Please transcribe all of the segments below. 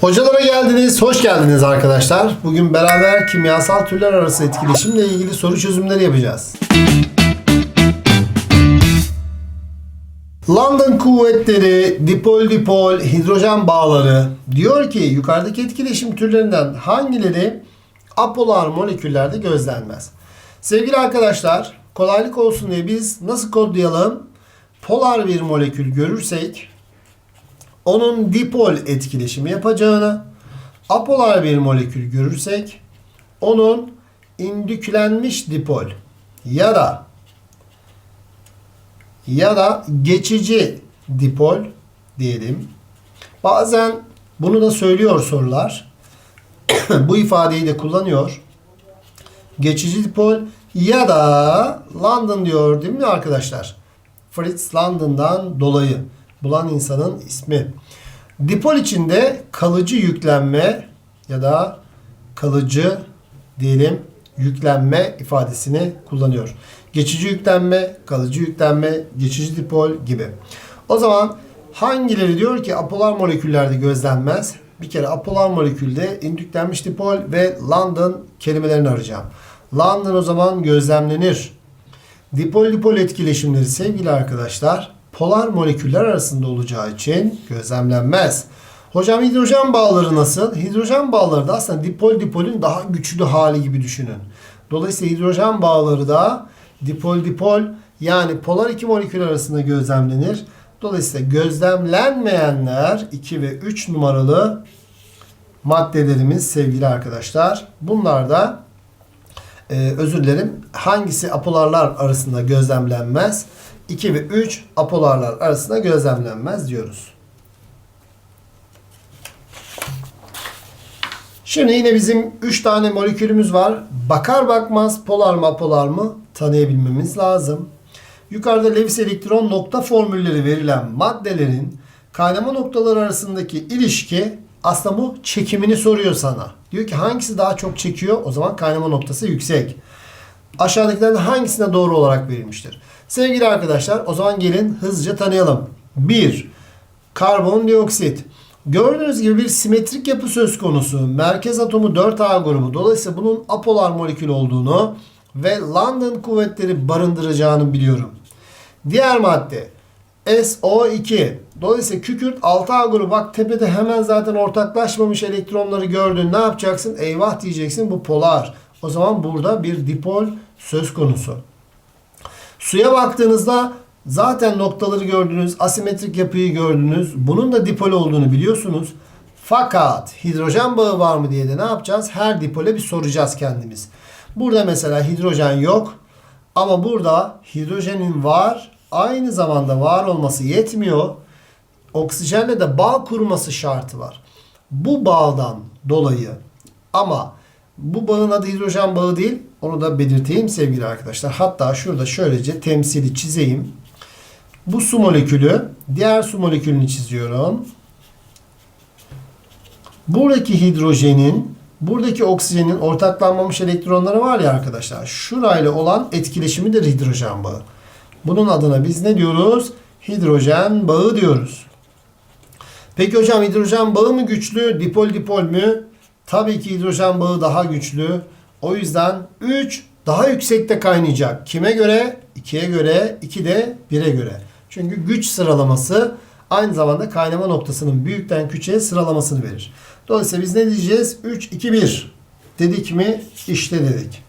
Hocalara geldiniz, hoş geldiniz arkadaşlar. Bugün beraber kimyasal türler arası etkileşimle ilgili soru çözümleri yapacağız. London kuvvetleri, dipol dipol, hidrojen bağları diyor ki yukarıdaki etkileşim türlerinden hangileri apolar moleküllerde gözlenmez? Sevgili arkadaşlar, kolaylık olsun diye biz nasıl kodlayalım? Polar bir molekül görürsek onun dipol etkileşimi yapacağını, apolar bir molekül görürsek onun indüklenmiş dipol ya da ya da geçici dipol diyelim. Bazen bunu da söylüyor sorular. Bu ifadeyi de kullanıyor. Geçici dipol ya da London diyor değil mi arkadaşlar? Fritz London'dan dolayı bulan insanın ismi. Dipol içinde kalıcı yüklenme ya da kalıcı diyelim yüklenme ifadesini kullanıyor. Geçici yüklenme, kalıcı yüklenme, geçici dipol gibi. O zaman hangileri diyor ki apolar moleküllerde gözlenmez? Bir kere apolar molekülde indüklenmiş dipol ve London kelimelerini arayacağım. London o zaman gözlemlenir. Dipol dipol etkileşimleri sevgili arkadaşlar polar moleküller arasında olacağı için gözlemlenmez. Hocam hidrojen bağları nasıl? Hidrojen bağları da aslında dipol dipolün daha güçlü hali gibi düşünün. Dolayısıyla hidrojen bağları da dipol dipol yani polar iki molekül arasında gözlemlenir. Dolayısıyla gözlemlenmeyenler 2 ve 3 numaralı maddelerimiz sevgili arkadaşlar. Bunlar da e, özür dilerim hangisi apolarlar arasında gözlemlenmez? 2 ve 3 apolarlar arasında gözlemlenmez diyoruz. Şimdi yine bizim 3 tane molekülümüz var. Bakar bakmaz polar mı apolar mı tanıyabilmemiz lazım. Yukarıda Lewis elektron nokta formülleri verilen maddelerin kaynama noktaları arasındaki ilişki aslında bu çekimini soruyor sana. Diyor ki hangisi daha çok çekiyor? O zaman kaynama noktası yüksek. Aşağıdakilerden hangisine doğru olarak verilmiştir? Sevgili arkadaşlar o zaman gelin hızlıca tanıyalım. 1. Karbondioksit. Gördüğünüz gibi bir simetrik yapı söz konusu. Merkez atomu 4A grubu. Dolayısıyla bunun apolar molekül olduğunu ve London kuvvetleri barındıracağını biliyorum. Diğer madde SO2. Dolayısıyla kükürt 6A grubu. Bak tepede hemen zaten ortaklaşmamış elektronları gördün. Ne yapacaksın? Eyvah diyeceksin. Bu polar. O zaman burada bir dipol söz konusu. Suya baktığınızda zaten noktaları gördünüz, asimetrik yapıyı gördünüz. Bunun da dipol olduğunu biliyorsunuz. Fakat hidrojen bağı var mı diye de ne yapacağız? Her dipole bir soracağız kendimiz. Burada mesela hidrojen yok. Ama burada hidrojenin var. Aynı zamanda var olması yetmiyor. Oksijenle de bağ kurması şartı var. Bu bağdan dolayı ama bu bağın adı hidrojen bağı değil. Onu da belirteyim sevgili arkadaşlar. Hatta şurada şöylece temsili çizeyim. Bu su molekülü. Diğer su molekülünü çiziyorum. Buradaki hidrojenin buradaki oksijenin ortaklanmamış elektronları var ya arkadaşlar. Şurayla olan etkileşimidir hidrojen bağı. Bunun adına biz ne diyoruz? Hidrojen bağı diyoruz. Peki hocam hidrojen bağı mı güçlü, dipol dipol mü? Tabii ki hidrojen bağı daha güçlü. O yüzden 3 daha yüksekte kaynayacak. Kime göre? 2'ye göre, 2 de 1'e göre. Çünkü güç sıralaması aynı zamanda kaynama noktasının büyükten küçüğe sıralamasını verir. Dolayısıyla biz ne diyeceğiz? 3, 2, 1 dedik mi? İşte dedik.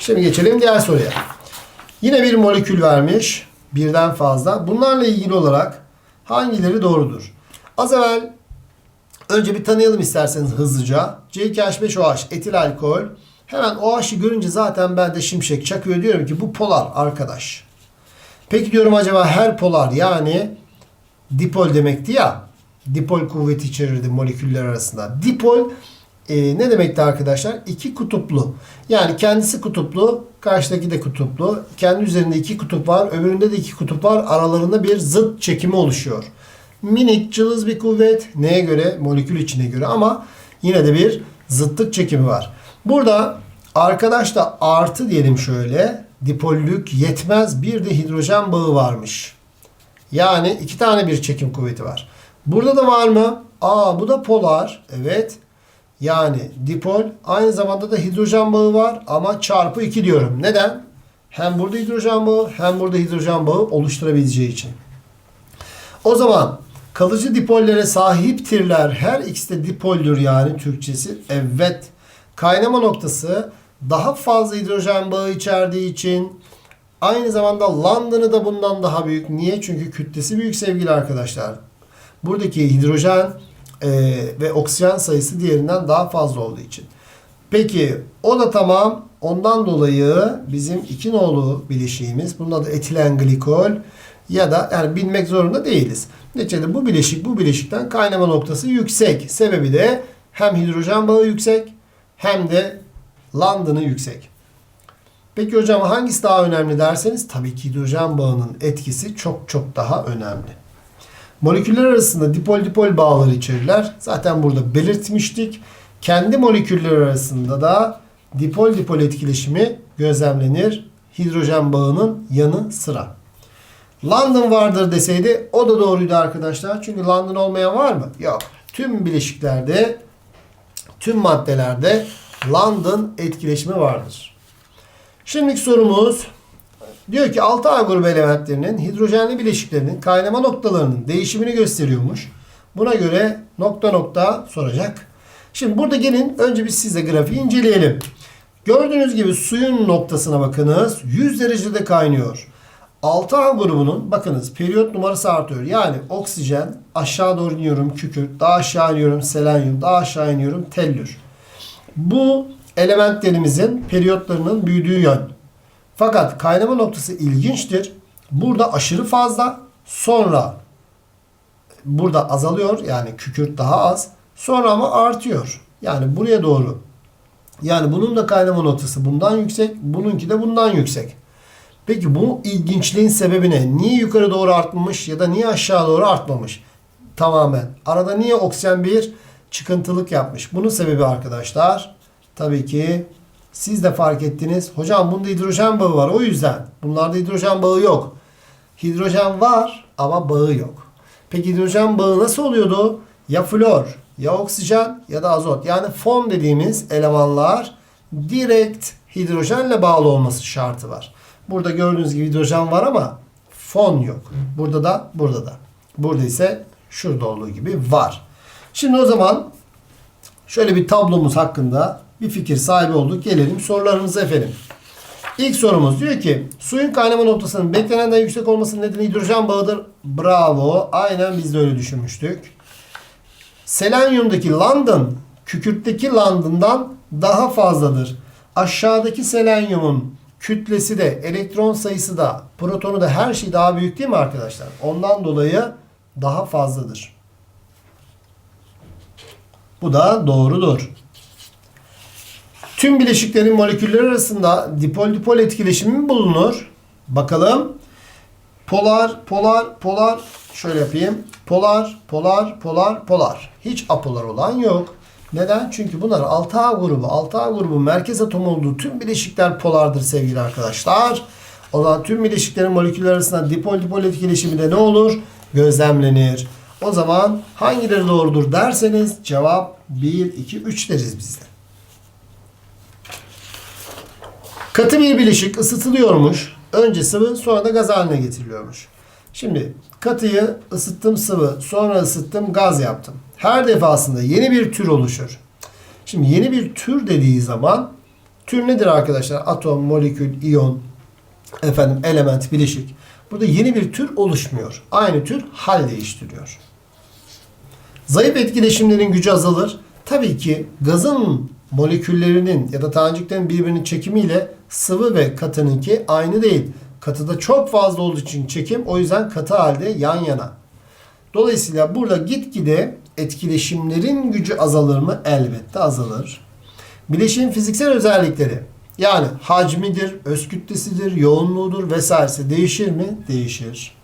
Şimdi geçelim diğer soruya. Yine bir molekül vermiş. Birden fazla. Bunlarla ilgili olarak hangileri doğrudur? Az evvel önce bir tanıyalım isterseniz hızlıca. C2H5OH etil alkol. Hemen OH'ı görünce zaten ben de şimşek çakıyor. Diyorum ki bu polar arkadaş. Peki diyorum acaba her polar yani dipol demekti ya. Dipol kuvveti içerirdi moleküller arasında. Dipol e, ne demekti arkadaşlar? İki kutuplu. Yani kendisi kutuplu, karşıdaki de kutuplu. Kendi üzerinde iki kutup var, öbüründe de iki kutup var. Aralarında bir zıt çekimi oluşuyor. Minik, cılız bir kuvvet. Neye göre? Molekül içine göre ama yine de bir zıtlık çekimi var. Burada arkadaş da artı diyelim şöyle. Dipollük yetmez. Bir de hidrojen bağı varmış. Yani iki tane bir çekim kuvveti var. Burada da var mı? Aa bu da polar. Evet. Yani dipol. Aynı zamanda da hidrojen bağı var ama çarpı 2 diyorum. Neden? Hem burada hidrojen bağı hem burada hidrojen bağı oluşturabileceği için. O zaman kalıcı dipollere sahiptirler. Her de dipoldür yani Türkçesi. Evet. Kaynama noktası daha fazla hidrojen bağı içerdiği için aynı zamanda London'ı da bundan daha büyük. Niye? Çünkü kütlesi büyük sevgili arkadaşlar. Buradaki hidrojen e, ve oksijen sayısı diğerinden daha fazla olduğu için. Peki o da tamam. Ondan dolayı bizim iki nolu bileşiğimiz bunun adı etilen glikol ya da yani bilmek zorunda değiliz. Neticede bu bileşik bu bileşikten kaynama noktası yüksek. Sebebi de hem hidrojen bağı yüksek hem de London'ı yüksek. Peki hocam hangisi daha önemli derseniz tabii ki hidrojen bağının etkisi çok çok daha önemli. Moleküller arasında dipol dipol bağları içerirler. Zaten burada belirtmiştik. Kendi moleküller arasında da dipol dipol etkileşimi gözlemlenir. Hidrojen bağının yanı sıra. London vardır deseydi o da doğruydu arkadaşlar. Çünkü London olmayan var mı? Yok. Tüm bileşiklerde, tüm maddelerde London etkileşimi vardır. Şimdiki sorumuz diyor ki 6A grubu elementlerinin hidrojenli bileşiklerinin kaynama noktalarının değişimini gösteriyormuş. Buna göre nokta nokta soracak. Şimdi burada gelin önce biz size grafiği inceleyelim. Gördüğünüz gibi suyun noktasına bakınız. 100 derecede kaynıyor. 6A grubunun bakınız periyot numarası artıyor. Yani oksijen aşağı doğru iniyorum kükürt, daha aşağı iniyorum selenyum, daha aşağı iniyorum tellür. Bu elementlerimizin periyotlarının büyüdüğü yön. Fakat kaynama noktası ilginçtir. Burada aşırı fazla, sonra burada azalıyor. Yani kükürt daha az. Sonra ama artıyor. Yani buraya doğru. Yani bunun da kaynama noktası bundan yüksek, bununki de bundan yüksek. Peki bu ilginçliğin sebebi ne? Niye yukarı doğru artmamış ya da niye aşağı doğru artmamış? Tamamen. Arada niye oksijen bir çıkıntılık yapmış? Bunun sebebi arkadaşlar tabii ki siz de fark ettiniz. Hocam bunda hidrojen bağı var o yüzden. Bunlarda hidrojen bağı yok. Hidrojen var ama bağı yok. Peki hidrojen bağı nasıl oluyordu? Ya flor, ya oksijen ya da azot. Yani fon dediğimiz elemanlar direkt hidrojenle bağlı olması şartı var. Burada gördüğünüz gibi hidrojen var ama fon yok. Burada da burada da. Burada ise şurada olduğu gibi var. Şimdi o zaman şöyle bir tablomuz hakkında bir fikir sahibi olduk. Gelelim sorularımıza efendim. İlk sorumuz diyor ki suyun kaynama noktasının beklenenden yüksek olmasının nedeni hidrojen bağıdır. Bravo. Aynen biz de öyle düşünmüştük. Selenyumdaki London kükürtteki London'dan daha fazladır. Aşağıdaki selenyumun kütlesi de elektron sayısı da protonu da her şey daha büyük değil mi arkadaşlar? Ondan dolayı daha fazladır. Bu da doğrudur. Tüm bileşiklerin moleküller arasında dipol dipol etkileşimi mi bulunur? Bakalım. Polar, polar, polar. Şöyle yapayım. Polar, polar, polar, polar. Hiç apolar olan yok. Neden? Çünkü bunlar 6A grubu. 6A grubu merkez atom olduğu tüm bileşikler polardır sevgili arkadaşlar. O zaman tüm bileşiklerin moleküller arasında dipol dipol etkileşimi de ne olur? Gözlemlenir. O zaman hangileri doğrudur derseniz cevap 1, 2, 3 deriz biz de. Katı bir bileşik ısıtılıyormuş. Önce sıvı sonra da gaz haline getiriliyormuş. Şimdi katıyı ısıttım sıvı sonra ısıttım gaz yaptım. Her defasında yeni bir tür oluşur. Şimdi yeni bir tür dediği zaman tür nedir arkadaşlar? Atom, molekül, iyon, efendim element, bileşik. Burada yeni bir tür oluşmuyor. Aynı tür hal değiştiriyor. Zayıf etkileşimlerin gücü azalır. Tabii ki gazın moleküllerinin ya da taneciklerin birbirinin çekimiyle sıvı ve katınınki aynı değil. Katıda çok fazla olduğu için çekim o yüzden katı halde yan yana. Dolayısıyla burada gitgide etkileşimlerin gücü azalır mı? Elbette azalır. Bileşiğin fiziksel özellikleri yani hacmidir, öz kütlesidir, yoğunluğudur vesairesi değişir mi? Değişir.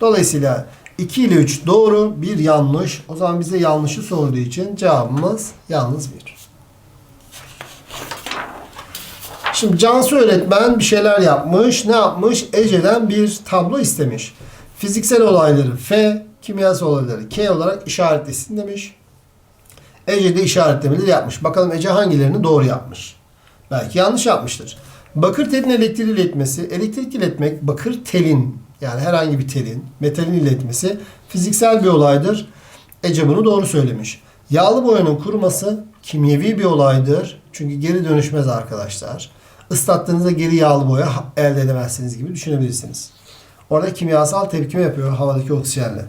Dolayısıyla 2 ile 3 doğru, 1 yanlış. O zaman bize yanlışı sorduğu için cevabımız yalnız 1. Şimdi Cansu öğretmen bir şeyler yapmış. Ne yapmış? Ece'den bir tablo istemiş. Fiziksel olayları F, kimyasal olayları K olarak işaretlesin demiş. Ece de işaretlemeleri yapmış. Bakalım Ece hangilerini doğru yapmış. Belki yanlış yapmıştır. Bakır telin elektriği iletmesi, elektrik iletmek bakır telin yani herhangi bir telin, metalin iletmesi fiziksel bir olaydır. Ece bunu doğru söylemiş. Yağlı boyanın kuruması kimyevi bir olaydır. Çünkü geri dönüşmez arkadaşlar. Islattığınızda geri yağlı boya elde edemezsiniz gibi düşünebilirsiniz. Orada kimyasal tepkime yapıyor havadaki oksijenle.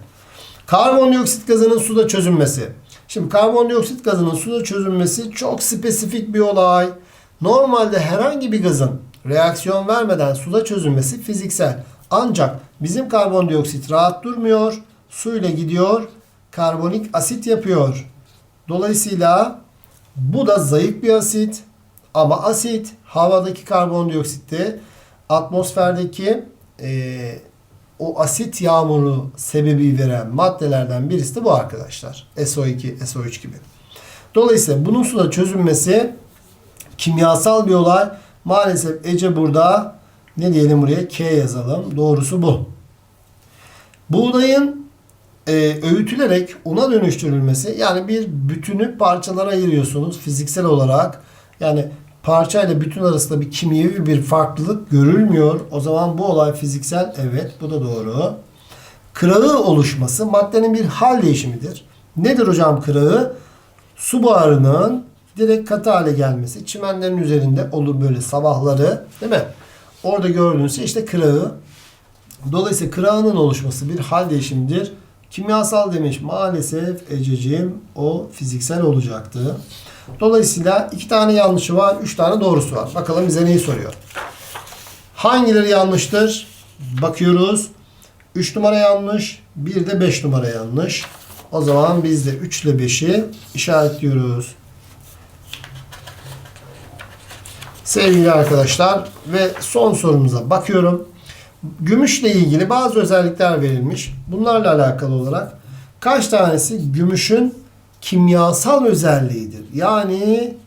Karbondioksit gazının suda çözünmesi. Şimdi karbondioksit gazının suda çözünmesi çok spesifik bir olay. Normalde herhangi bir gazın reaksiyon vermeden suda çözülmesi fiziksel. Ancak bizim karbondioksit rahat durmuyor. Suyla gidiyor. Karbonik asit yapıyor. Dolayısıyla bu da zayıf bir asit. Ama asit havadaki karbondioksitte atmosferdeki eee o asit yağmuru sebebi veren maddelerden birisi de bu arkadaşlar. SO2, SO3 gibi. Dolayısıyla bunun suda çözünmesi kimyasal bir olay. Maalesef Ece burada ne diyelim buraya K yazalım. Doğrusu bu. Buğdayın e, öğütülerek una dönüştürülmesi yani bir bütünü parçalara ayırıyorsunuz fiziksel olarak. Yani parçayla bütün arasında bir kimyevi bir farklılık görülmüyor. O zaman bu olay fiziksel. Evet bu da doğru. Kırağı oluşması maddenin bir hal değişimidir. Nedir hocam kırağı? Su buharının direkt katı hale gelmesi. Çimenlerin üzerinde olur böyle sabahları değil mi? Orada gördüğünüz şey işte kırağı. Dolayısıyla kırağının oluşması bir hal değişimidir. Kimyasal demiş maalesef Ececiğim o fiziksel olacaktı. Dolayısıyla iki tane yanlışı var, üç tane doğrusu var. Bakalım bize neyi soruyor. Hangileri yanlıştır? Bakıyoruz. 3 numara yanlış, bir de 5 numara yanlış. O zaman biz de 3 ile 5'i işaretliyoruz. Sevgili arkadaşlar ve son sorumuza bakıyorum. Gümüşle ilgili bazı özellikler verilmiş. Bunlarla alakalı olarak kaç tanesi gümüşün kimyasal özelliğidir. Yani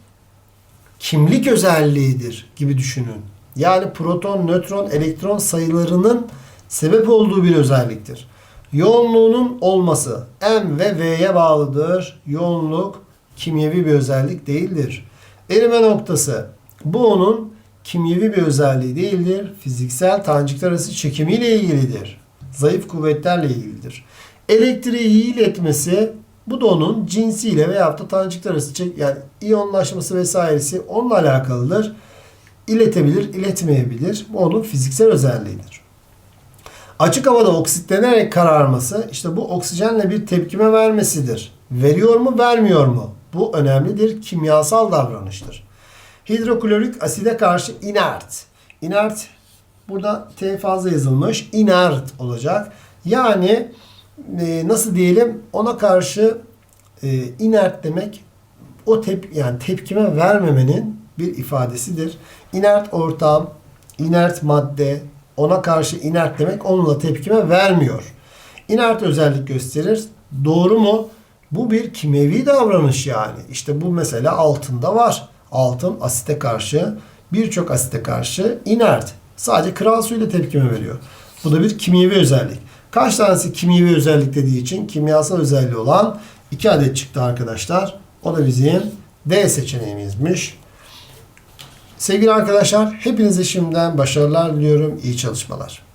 kimlik özelliğidir gibi düşünün. Yani proton, nötron, elektron sayılarının sebep olduğu bir özelliktir. Yoğunluğunun olması M ve V'ye bağlıdır. Yoğunluk kimyevi bir özellik değildir. Erime noktası bu onun kimyevi bir özelliği değildir. Fiziksel tanecikler arası çekimiyle ilgilidir. Zayıf kuvvetlerle ilgilidir. Elektriği iletmesi bu da onun cinsiyle veya da tanecikler arası çek yani iyonlaşması vesairesi onunla alakalıdır. İletebilir, iletmeyebilir. Bu onun fiziksel özelliğidir. Açık havada oksitlenerek kararması işte bu oksijenle bir tepkime vermesidir. Veriyor mu, vermiyor mu? Bu önemlidir. Kimyasal davranıştır. Hidroklorik aside karşı inert. Inert burada T fazla yazılmış. Inert olacak. Yani e, nasıl diyelim ona karşı e, inert demek o tep yani tepkime vermemenin bir ifadesidir. Inert ortam, inert madde, ona karşı inert demek onunla tepkime vermiyor. Inert özellik gösterir. Doğru mu? Bu bir kimyevi davranış yani. İşte bu mesela altında var. Altın asite karşı, birçok asite karşı inert. Sadece kral suyuyla tepkime veriyor. Bu da bir kimyevi özellik. Kaç tanesi kimyevi özellik dediği için kimyasal özelliği olan 2 adet çıktı arkadaşlar. O da bizim D seçeneğimizmiş. Sevgili arkadaşlar hepinize şimdiden başarılar diliyorum. İyi çalışmalar.